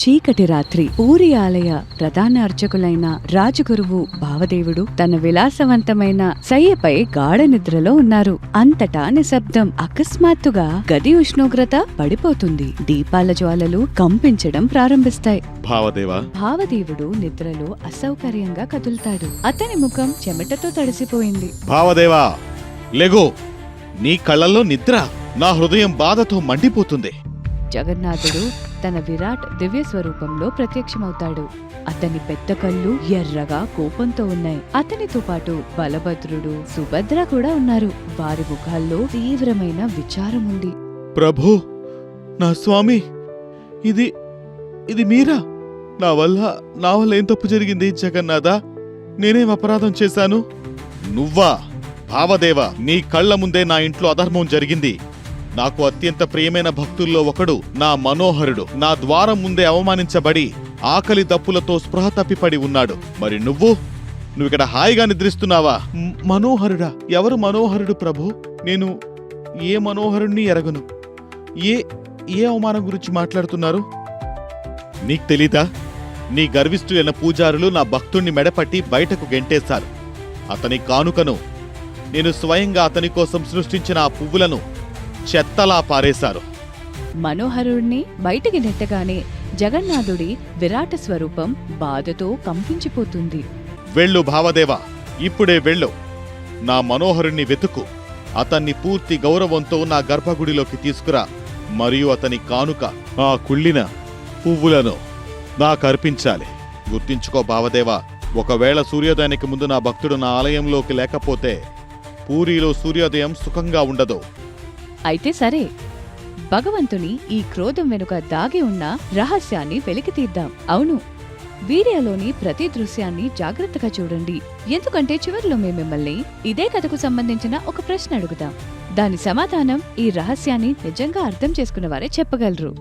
చీకటి రాత్రి పూరి ఆలయ ప్రధాన అర్చకులైన రాజగురువు భావదేవుడు తన విలాసవంతమైన శయ్యపై గాఢ నిద్రలో ఉన్నారు. అంతటా నిశ్శబ్దం అకస్మాత్తుగా గది ఉష్ణోగ్రత పడిపోతుంది. దీపాల జ్వాలలు కంపించడం ప్రారంభిస్తాయి. భావదేవా! భావదేవుడు నిద్రలో అసౌకర్యంగా కదులుతాడు. అతని ముఖం చెమటతో తడిసిపోయింది. భావదేవా! లెగో! నీ కళ్ళల్లో నిద్ర నా హృదయం బాధతో మండిపోతుంది. జగన్నాథుడు తన విరాట్ దివ్య స్వరూపంలో ప్రత్యక్షమవుతాడు. అతని పెద్ద కళ్ళు ఎర్రగా కోపంతో ఉన్నాయి. అతనితో పాటు బలభద్రుడు సుభద్ర కూడా ఉన్నారు. వారి ముఖాల్లో తీవ్రమైన విచారం ఉంది. ప్రభు నా స్వామి ఇది ఇది మీరా? నా వల్ల నా వల్ల ఏం తప్పు జరిగింది జగన్నాథ? నేనేం అపరాధం చేశాను? నువ్వా? భావదేవ నీ కళ్ళ ముందే నా ఇంట్లో అధర్మం జరిగింది. నాకు అత్యంత ప్రియమైన భక్తుల్లో ఒకడు నా మనోహరుడు. నా ద్వారం ముందే అవమానించబడి ఆకలి దప్పులతో స్పృహ తప్పిపడి ఉన్నాడు. మరి నువ్వు? నువ్విక్కడ హాయిగా నిద్రిస్తున్నావా? మనోహరుడా ఎవరు మనోహరుడు ప్రభు? నేను ఏ మనోహరుణ్ణి ఎరగను? ఏ ఏ అవమానం గురించి మాట్లాడుతున్నారు? నీకు తెలీదా? నీ గర్విష్ఠులైన పూజారులు నా భక్తుణ్ణి మెడపట్టి బయటకు గెంటేశారు. అతని కానుకను నేను స్వయంగా అతని కోసం సృష్టించిన ఆ పువ్వులను చెత్తలా పారేశారు. మనోహరుణ్ణి బయటికి నెట్టగానే జగన్నాథుడి విరాట స్వరూపం బాధతో కంపించిపోతుంది. వెళ్ళు భావదేవా ఇప్పుడే వెళ్ళు. నా మనోహరుణ్ణి వెతుకు. అతన్ని పూర్తి గౌరవంతో నా గర్భగుడిలోకి తీసుకురా. మరియు అతని కానుక ఆ కుళ్ళిన పువ్వులను నాకు అర్పించాలి. గుర్తించుకో భావదేవా ఒకవేళ సూర్యోదయానికి ముందు నా భక్తుడు నా ఆలయంలోకి లేకపోతే పూరిలో సూర్యోదయం సుఖంగా ఉండదు. అయితే సరే. భగవంతుని ఈ క్రోధం వెనుక దాగి ఉన్న రహస్యాన్ని వెలికి తీద్దాం. అవును. వీడియోలోని ప్రతి దృశ్యాన్ని జాగ్రత్తగా చూడండి. ఎందుకంటే చివరిలో మేము మిమ్మల్ని ఇదే కథకు సంబంధించిన ఒక ప్రశ్న అడుగుతాం దాని సమాధానం ఈ రహస్యాన్ని నిజంగా అర్థం చేసుకున్న వారే చెప్పగలరు.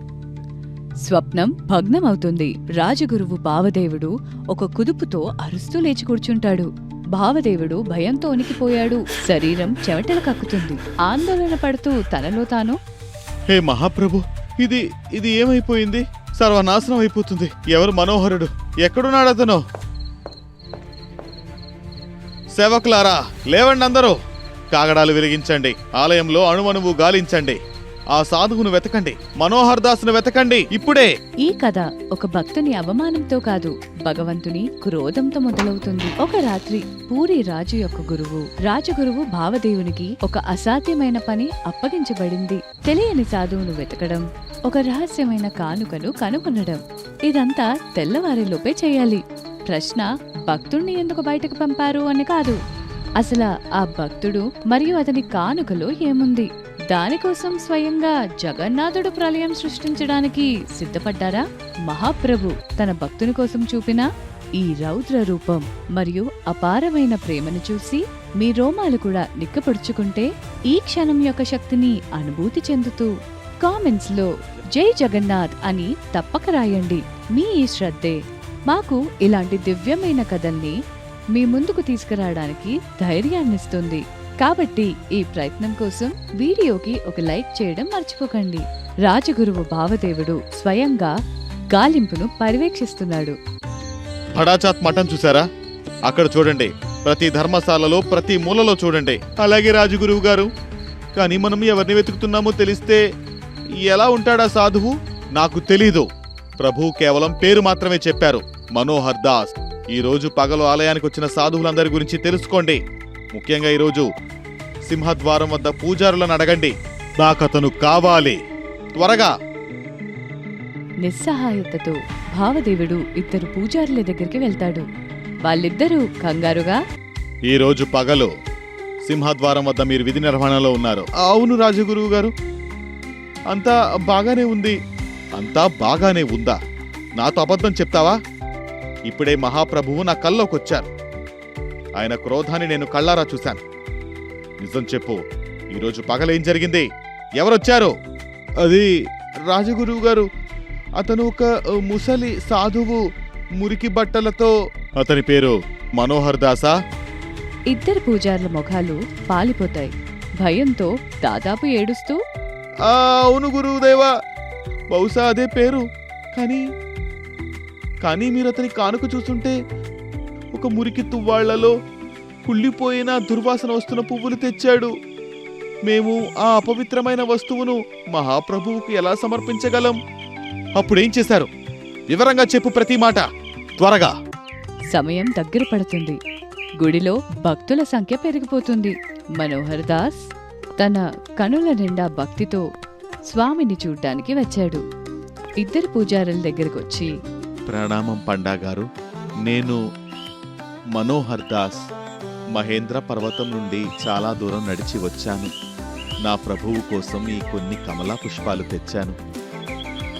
స్వప్నం భగ్నమవుతుంది. రాజగురువు భావదేవుడు ఒక కుదుపుతో అరుస్తూ లేచి కూర్చుంటాడు. భావదేవుడు భయంతో ఉనికిపోయాడు. శరీరం చెమటలు కక్కుతుంది. ఆందోళన పడుతూ తనలో తాను హే మహాప్రభు ఇది ఇది ఏమైపోయింది? సర్వనాశనం అయిపోతుంది. ఎవరు మనోహరుడు? ఎక్కడున్నాడు అతను? సేవకులారా లేవండి అందరూ. కాగడాలు వెలిగించండి. ఆలయంలో అణువణువు గాలించండి. ఆ సాధువును వెతకండి. మనోహర్ దాసును వెతకండి. ఇప్పుడే. ఈ కథ ఒక భక్తుని అవమానంతో కాదు భగవంతుని క్రోధంతో మొదలవుతుంది. ఒక రాత్రి పూరి రాజు యొక్క గురువు రాజగురువు భావదేవునికి ఒక అసాధ్యమైన పని అప్పగించబడింది. తెలియని సాధువును వెతకడం ఒక రహస్యమైన కానుకను కనుగొనడం ఇదంతా తెల్లవారిలోపే చేయాలి. ప్రశ్న భక్తుణ్ణి ఎందుకు బయటకు పంపారు అని కాదు. అసలు ఆ భక్తుడు మరియు అతని కానుకలో ఏముంది? దానికోసం స్వయంగా జగన్నాథుడు ప్రళయం సృష్టించడానికి సిద్ధపడ్డారా? మహాప్రభు తన భక్తుని కోసం చూపిన ఈ రౌద్ర రూపం మరియు అపారమైన ప్రేమను చూసి మీ రోమాలు కూడా నిక్కపొడుచుకుంటే ఈ క్షణం యొక్క శక్తిని అనుభూతి చెందుతూ కామెంట్స్లో జై జగన్నాథ్ అని తప్పక రాయండి. మీ ఈ శ్రద్ధే. మాకు ఇలాంటి దివ్యమైన కథల్ని మీ ముందుకు తీసుకురావడానికి ధైర్యాన్నిస్తుంది. కాబట్టి ఈ ప్రయత్నం కోసం వీడియోకి ఒక లైక్ చేయడం మర్చిపోకండి. రాజగురువు భావదేవుడు స్వయంగా గాలింపును పర్యవేక్షిస్తున్నాడు. భడాచాత్ మఠం చూసారా అక్కడ చూడండి. ప్రతి ధర్మశాలలో ప్రతి మూలలో చూడండి. అలాగే రాజగురువు గారు. కానీ మనం ఎవరిని వెతుకుతున్నామో తెలిస్తే ఎలా ఉంటాడా సాధువు? నాకు తెలీదు. ప్రభు కేవలం పేరు మాత్రమే చెప్పారు. మనోహర్ దాస్. ఈ రోజు పగలు ఆలయానికి వచ్చిన సాధువులందరి గురించి తెలుసుకోండి. ముఖ్యంగా ఈరోజు సింహద్వారం వద్ద పూజారులను అడగండి. నాకతను కావాలి. త్వరగా. నిస్సహాయతతో భావదేవుడు ఇద్దరు పూజారుల దగ్గరికి వెళ్తాడు. వాళ్ళిద్దరూ కంగారుగా ఈ రోజు పగలు సింహద్వారం వద్ద మీరు విధి నిర్వహణలో ఉన్నారు. అవును రాజగురువు గారు. అంతా బాగానే ఉంది. అంతా బాగానే ఉందా? నాతో అబద్ధం చెప్తావా? ఇప్పుడే మహాప్రభువు నా కల్లోకొచ్చారు. ఆయన క్రోధాన్ని నేను కళ్ళారా చూశాను. నిజం చెప్పు ఈరోజు పగలేం జరిగింది? ఎవరొచ్చారు? అది రాజగురువు గారు. అతను ఒక ముసలి సాధువు మురికి బట్టలతో అతని పేరు మనోహర్ దాసా? ఇద్దరు పూజారుల ముఖాలు పాలిపోతాయి. భయంతో దాదాపు ఏడుస్తూ ఆ, అవును గురువుదేవా బహుశా అదే పేరు. కానీ కానీ మీరు అతని కానుక చూస్తుంటే ఒక మురికి తువ్వాళ్ళలో కుళ్ళిపోయిన దుర్వాసన వస్తున్న పువ్వులు తెచ్చాడు. మేము ఆ అపవిత్రమైన వస్తువును మహాప్రభువుకు ఎలా సమర్పించగలం? అప్పుడేం చేశారు? వివరంగా చెప్పు ప్రతి మాట. త్వరగా. సమయం దగ్గర పడుతుంది. గుడిలో భక్తుల సంఖ్య పెరిగిపోతుంది. మనోహర్ దాస్ తన కనుల నిండా భక్తితో స్వామిని చూడ్డానికి వచ్చాడు. ఇద్దరు పూజారుల దగ్గరకొచ్చి ప్రణామం పండా గారు నేను మనోహర్ దాస్ మహేంద్ర పర్వతం నుండి చాలా దూరం నడిచి వచ్చాను. నా ప్రభువు కోసం ఈ కొన్ని కమలా పుష్పాలు తెచ్చాను.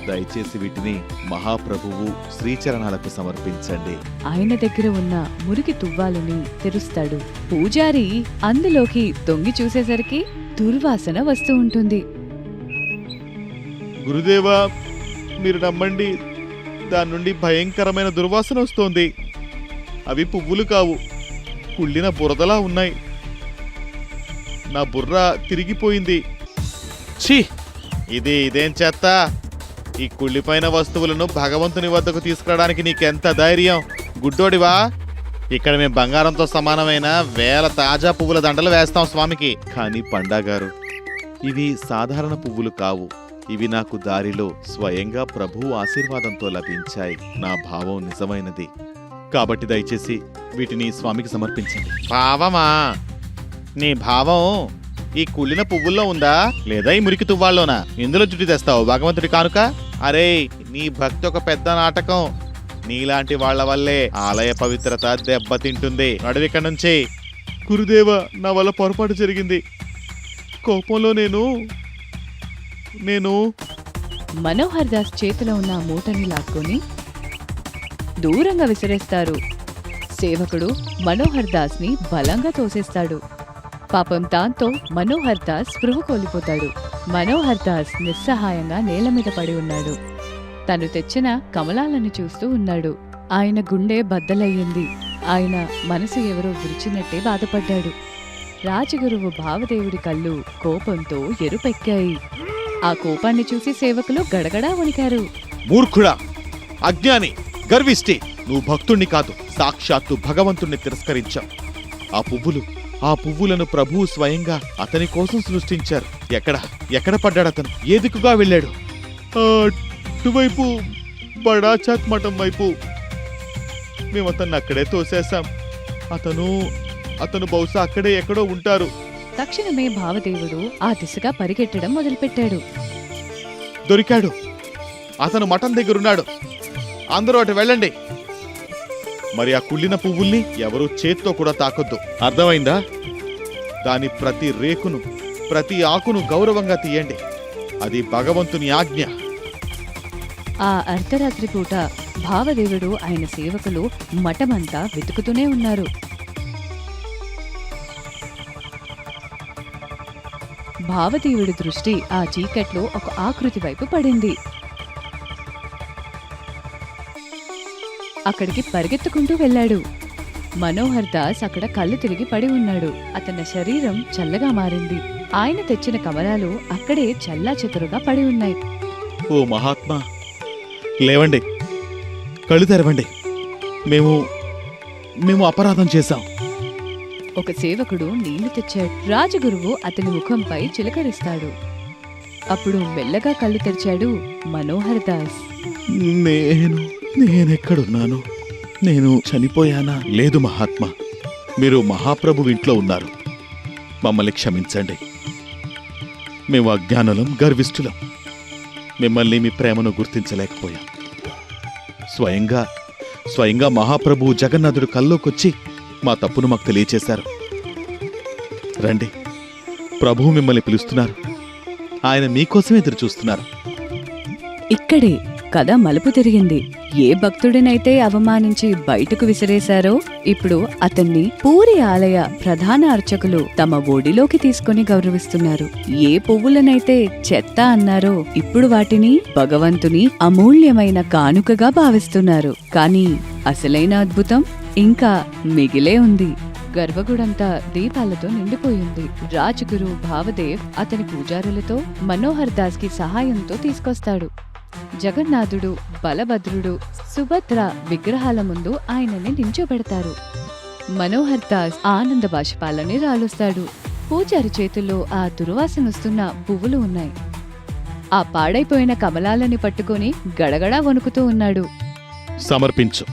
దయచేసి వీటిని మహాప్రభువు శ్రీచరణాలకు సమర్పించండి. ఆయన దగ్గర ఉన్న మురికి తువ్వాలుని తెరుస్తాడు. పూజారి అందులోకి తొంగి చూసేసరికి దుర్వాసన వస్తూ ఉంటుంది. గురుదేవా మీరు నమ్మండి దాని నుండి భయంకరమైన దుర్వాసన వస్తోంది. అవి పువ్వులు కావు. కుళ్ళిన బురదలా ఉన్నాయి. నా బుర్ర తిరిగిపోయింది. ఛీ! ఇది ఇదేం చెత్త? ఈ కుళ్ళిపోయిన వస్తువులను భగవంతుని వద్దకు తీసుకురావడానికి నీకెంత ధైర్యం? గుడ్డోడివా? ఇక్కడ మేము బంగారంతో సమానమైన వేల తాజా పువ్వుల దండలు వేస్తాం స్వామికి. కానీ పండా గారు ఇవి సాధారణ పువ్వులు కావు. ఇవి నాకు దారిలో స్వయంగా ప్రభు ఆశీర్వాదంతో లభించాయి. నా భావం నిజమైనది. కాబట్టి దయచేసి వీటిని స్వామికి సమర్పించండి. భావమా నీ భావం ఈ కుళ్ళిన పువ్వుల్లో ఉందా? లేదా ఈ మురికి తువ్వాల్లోనా? ఇందులో జుట్టు తెస్తావు భగవంతుడి కానుక? అరే నీ భక్తి ఒక పెద్ద నాటకం. నీలాంటి వాళ్ళ వల్లే ఆలయ పవిత్రత దెబ్బతింటుంది. నడువిక్కడ నుంచి. గురుదేవ నా వల్ల పొరపాటు జరిగింది. కోపంలో నేను నేను మనోహర్ దాస్ చేతిలో ఉన్న మూటని లాక్కొని దూరంగా విసిరేస్తారు. సేవకుడు మనోహర్ దాస్ని బలంగా తోసేస్తాడు. పాపం దాంతో మనోహర్ దాస్ స్పృహ కోల్పోతాడు. మనోహర్ దాస్ నిస్సహాయంగా నేల మీద పడి ఉన్నాడు. తను తెచ్చిన కమలాలను చూస్తూ ఉన్నాడు. ఆయన గుండె బద్దలయ్యింది. ఆయన మనసు ఎవరో విరిచినట్టే బాధపడ్డాడు. రాజగురువు భావదేవుడి కళ్ళు కోపంతో ఎరుపెక్కాయి. ఆ కోపాన్ని చూసి సేవకులు గడగడా వణికారు. మూర్ఖుడా! అజ్ఞాని! గర్విష్టి నువ్వు భక్తుణ్ణి కాదు సాక్షాత్తు భగవంతుణ్ణి తిరస్కరించావు. ఆ పువ్వులు ఆ పువ్వులను ప్రభువు స్వయంగా అతని కోసం సృష్టించారు. ఎక్కడ ఎక్కడ పడ్డాడు అతను? ఏ దిక్కుగా వెళ్ళాడు? అటువైపు బడాచాక్ మఠం వైపు. మేము అతన్ని అక్కడే తోసేశాం. అతను అతను బహుశా అక్కడే ఎక్కడో ఉంటారు. తక్షణమే భావదేవుడు ఆ దిశగా పరిగెట్టడం మొదలుపెట్టాడు. దొరికాడు. అతను మఠం దగ్గరున్నాడు. అందరూ అటు వెళ్ళండి. మరి ఆ కుళ్ళిన పువ్వుల్ని ఎవరూ చేత్తో కూడా తాకొద్దు. అర్థమైందా? దాని ప్రతి రేకును ప్రతి ఆకును గౌరవంగా తీయండి. అది భగవంతుని ఆజ్ఞ. ఆ అర్ధరాత్రి పూట భావదేవుడు ఆయన సేవకులు మఠమంతా వెతుకుతూనే ఉన్నారు. భావదేవుడి దృష్టి ఆ చీకట్లో ఒక ఆకృతి వైపు పడింది. అక్కడికి పరిగెత్తుకుంటూ వెళ్ళాడు. మనోహర్ దాస్ అక్కడ కళ్ళు తిరిగి పడి ఉన్నాడు. అతని శరీరం చల్లగా మారింది. ఆయన తెచ్చిన కమలాలు అక్కడే చల్లా పడి ఉన్నాయి. ఓ మహాత్మా లేవండి. కళ్ళు తెరవండి. మేము మేము అపరాధం చేశాం. ఒక సేవకుడు నీళ్ళు తెచ్చాడు. రాజగురువు అతని ముఖంపై చిలకరిస్తాడు. అప్పుడు మెల్లగా కళ్ళు తెరిచాడు మనోహర్ దాస్. నేను నేనెక్కడున్నాను? నేను చనిపోయానా? లేదు మహాత్మా. మీరు మహాప్రభు ఇంట్లో ఉన్నారు. మమ్మల్ని క్షమించండి. మేము అజ్ఞానులం గర్విష్ఠులం. మిమ్మల్ని మీ ప్రేమను గుర్తించలేకపోయాం. స్వయంగా స్వయంగా మహాప్రభు జగన్నాథుడు కల్లోకొచ్చి మా తప్పును మాకు తెలియచేశారు. రండి. ప్రభువు మిమ్మల్ని పిలుస్తున్నారు. ఆయన మీకోసం ఎదురు చూస్తున్నారు ఇక్కడే కథ మలుపు తిరిగింది. ఏ భక్తుడినైతే అవమానించి బయటకు విసిరేశారో ఇప్పుడు అతన్ని పూరి ఆలయ ప్రధాన అర్చకులు తమ ఒడిలోకి తీసుకుని గౌరవిస్తున్నారు. ఏ పువ్వులనైతే చెత్త అన్నారో ఇప్పుడు వాటిని భగవంతుని అమూల్యమైన కానుకగా భావిస్తున్నారు. కానీ అసలైన అద్భుతం ఇంకా మిగిలే ఉంది. గర్భగుడంతా దీపాలతో నిండిపోయింది. రాజగురు భావదేవ్ అతని పూజారులతో మనోహర్ దాస్కి సహాయంతో తీసుకొస్తాడు. జగన్నాథుడు బలభద్రుడు సుభద్ర విగ్రహాల ముందు ఆయనని నించోబెడతారు. మనోహర్ దాస్ ఆనంద బాష్పాలని రాలుస్తాడు. పూజారి చేతుల్లో ఆ దుర్వాసనొస్తున్న పువ్వులు ఉన్నాయి. ఆ పాడైపోయిన కమలాలని పట్టుకొని గడగడా వణుకుతూ ఉన్నాడు. సమర్పించు.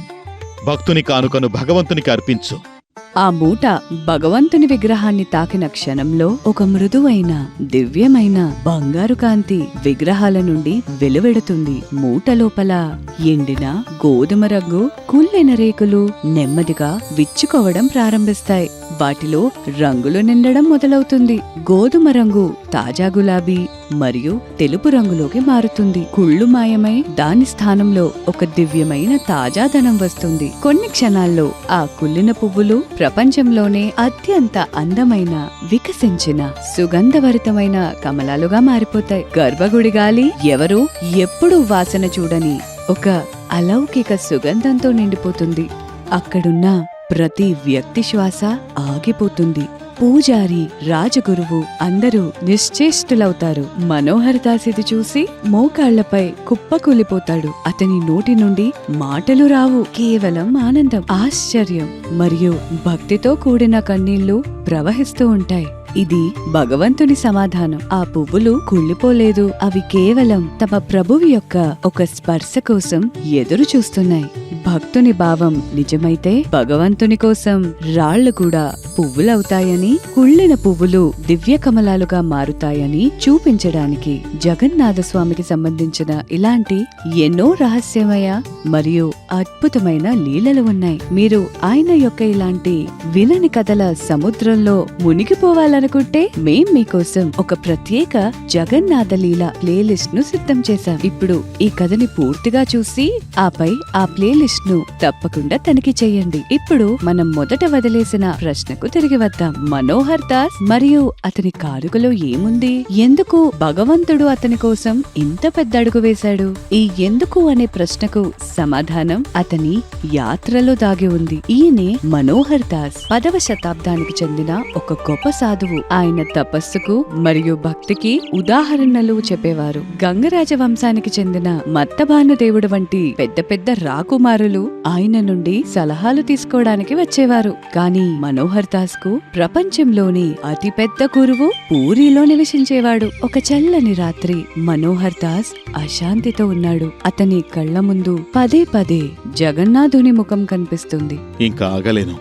భక్తుని కానుకను భగవంతునికి అర్పించు. ఆ మూట భగవంతుని విగ్రహాన్ని తాకిన క్షణంలో ఒక మృదువైన దివ్యమైన బంగారు కాంతి విగ్రహాల నుండి వెలువెడుతుంది. మూట లోపల ఎండిన గోధుమ రంగు కుళ్ళిన రేకులు నెమ్మదిగా విచ్చుకోవడం ప్రారంభిస్తాయి. వాటిలో రంగులు నిండడం మొదలవుతుంది. గోధుమ రంగు తాజా గులాబీ మరియు తెలుపు రంగులోకి మారుతుంది. కుళ్ళు మాయమై దాని స్థానంలో ఒక దివ్యమైన తాజాదనం వస్తుంది. కొన్ని క్షణాల్లో ఆ కుళ్ళిన పువ్వులు ప్రపంచంలోనే అత్యంత అందమైన వికసించిన సుగంధభరితమైన కమలాలుగా మారిపోతాయి. గర్భగుడి గాలి ఎవరూ ఎప్పుడూ వాసన చూడని ఒక అలౌకిక సుగంధంతో నిండిపోతుంది. అక్కడున్న ప్రతి వ్యక్తి శ్వాస ఆగిపోతుంది. పూజారి రాజగురువు అందరూ నిశ్చేష్టులవుతారు. మనోహర్ దాస్ ఇది చూసి మోకాళ్ళపై కుప్పకూలిపోతాడు. అతని నోటి నుండి మాటలు రావు. కేవలం ఆనందం ఆశ్చర్యం మరియు భక్తితో కూడిన కన్నీళ్ళు ప్రవహిస్తూ ఉంటాయి. ఇది భగవంతుని సమాధానం. ఆ పువ్వులు కుళ్ళిపోలేదు. అవి కేవలం తమ ప్రభువు యొక్క ఒక స్పర్శ కోసం ఎదురు చూస్తున్నాయి. భక్తుని భావం నిజమైతే భగవంతుని కోసం రాళ్ళు కూడా పువ్వులవుతాయని కుళ్ళిన పువ్వులు దివ్య కమలాలుగా మారుతాయని చూపించడానికి జగన్నాథ స్వామికి సంబంధించిన ఇలాంటి ఎన్నో రహస్యమయ మరియు అద్భుతమైన లీలలు ఉన్నాయి. మీరు ఆయన యొక్క ఇలాంటి వినని కథల సముద్రంలో మునిగిపోవాలని మునిగిపోవాలనుకుంటే మేం మీకోసం ఒక ప్రత్యేక జగన్నాథ లీల ప్లేలిస్ట్ను సిద్ధం చేశాం. ఇప్పుడు ఈ కథని పూర్తిగా చూసి ఆపై ఆ ప్లేలిస్ట్ను తప్పకుండా తనిఖీ చేయండి. ఇప్పుడు మనం మొదట వదిలేసిన ప్రశ్నకు తిరిగి వద్దాం. మనోహర్ దాస్ మరియు అతని కారుకలో ఏముంది? ఎందుకు భగవంతుడు అతని కోసం ఇంత పెద్ద అడుగు వేశాడు? ఈ ఎందుకు అనే ప్రశ్నకు సమాధానం అతని యాత్రలో దాగి ఉంది. ఈయనే మనోహర్ దాస్. పదవ శతాబ్దానికి చెందిన ఒక గొప్ప సాధువు. ఆయన తపస్సుకు మరియు భక్తికి ఉదాహరణలు చెప్పేవారు. గంగరాజ వంశానికి చెందిన మత్తభాను దేవుడు వంటి పెద్ద పెద్ద రాకుమారులు ఆయన నుండి సలహాలు తీసుకోవడానికి వచ్చేవారు. కానీ మనోహర్ దాస్కు ప్రపంచంలోని అతి పెద్ద గురువు పూరిలో నివసించేవాడు. ఒక చల్లని రాత్రి మనోహర్ దాస్ అశాంతితో ఉన్నాడు. అతని కళ్ళ ముందు పదే పదే జగన్నాథుని ముఖం కనిపిస్తుంది. ఇంకా ఆగలేను.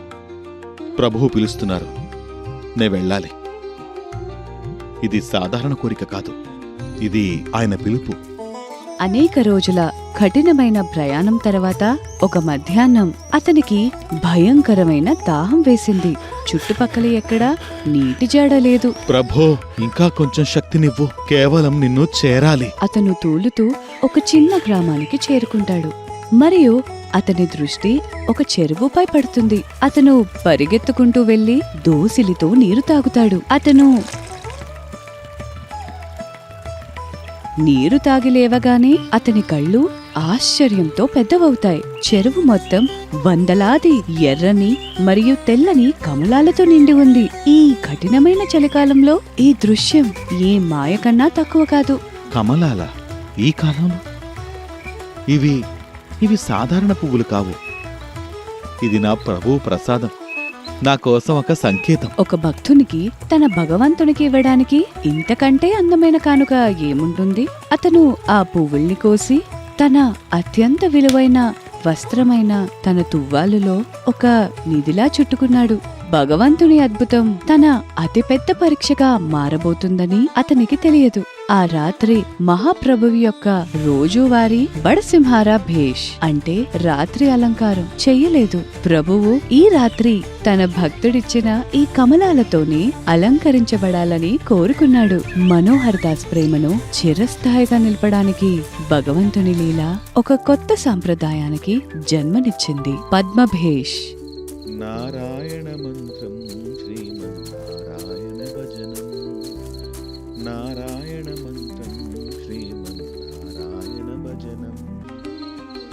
ప్రభువు పిలుస్తున్నారు. నే వెళ్ళాలి. ఇది సాధారణ కోరిక కాదు. ఇది ఆయన పిలుపు. అనేక రోజుల కఠినమైన ప్రయాణం తర్వాత ఒక మధ్యాహ్నం అతనికి భయంకరమైన దాహం వేసింది. చుట్టుపక్కల ఎక్కడా నీటి జాడ లేదు. ప్రభో ఇంకా కొంచెం శక్తినివ్వు కేవలం నిన్ను చేరాలి. అతను తూలుతూ ఒక చిన్న గ్రామానికి చేరుకుంటాడు. మరియు అతని దృష్టి ఒక చెరువుపై పడుతుంది. అతను పరిగెత్తుకుంటూ వెళ్ళి దోసిలితో నీరు తాగుతాడు. అతను నీరు తాగి లేవగానే అతని కళ్ళు ఆశ్చర్యంతో పెద్దవవుతాయి. చెరువు మొత్తం వందలాది ఎర్రని మరియు తెల్లని కమలాలతో నిండి ఉంది. ఈ కఠినమైన చలికాలంలో ఈ దృశ్యం ఏ మాయ కన్నా తక్కువ కాదు. కమలాల ఈ కాలంలో ఇవి ఇవి సాధారణ పువ్వులు కావు. ఇది నా ప్రభు ప్రసాదం. నా కోసం ఒక సంకేతం. ఒక భక్తునికి తన భగవంతునికి ఇవ్వడానికి ఇంతకంటే అందమైన కానుక ఏముంటుంది? అతను ఆ పువ్వుల్ని కోసి తన అత్యంత విలువైన వస్త్రమైన తన తువ్వాలులో ఒక నిధిలా చుట్టుకున్నాడు. భగవంతుని అద్భుతం తన అతిపెద్ద పరీక్షగా మారబోతుందని అతనికి తెలియదు. ఆ రాత్రి మహాప్రభువు యొక్క రోజువారీ బడసింహారా భేష్ అంటే రాత్రి అలంకారం చెయ్యలేదు. ప్రభువు ఈ రాత్రి తన భక్తుడిచ్చిన ఈ కమలాలతోనే అలంకరించబడాలని కోరుకున్నాడు. మనోహర్ దాస్ ప్రేమను చిరస్థాయిగా నిలపడానికి భగవంతుని లీల ఒక కొత్త సాంప్రదాయానికి జన్మనిచ్చింది పద్మభేష్. నారాయణ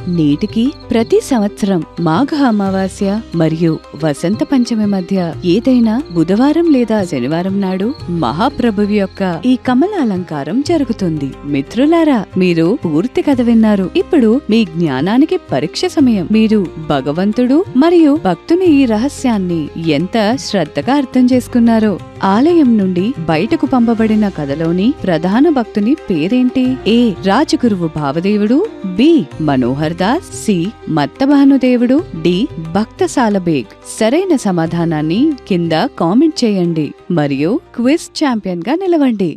నేటికి ప్రతి సంవత్సరం మాఘ అమావాస్య మరియు వసంత పంచమి మధ్య ఏదైనా బుధవారం లేదా శనివారం నాడు మహాప్రభువి యొక్క ఈ కమల అలంకారం జరుగుతుంది. మిత్రులారా మీరు పూర్తి కథ విన్నారు. ఇప్పుడు మీ జ్ఞానానికి పరీక్ష సమయం. మీరు భగవంతుడు మరియు భక్తుని ఈ రహస్యాన్ని ఎంత శ్రద్ధగా అర్థం చేసుకున్నారో ఆలయం నుండి బయటకు పంపబడిన కథలోని ప్రధాన భక్తుని పేరేంటి? A. Rajaguru Bhavadevudu. B. Manohar Das. C. Mattabhanudevudu D. Bhaktasala Beg. సరైన సమాధానాన్ని కింద కామెంట్ చేయండి. మరియు క్విజ్ ఛాంపియన్గా నిలవండి.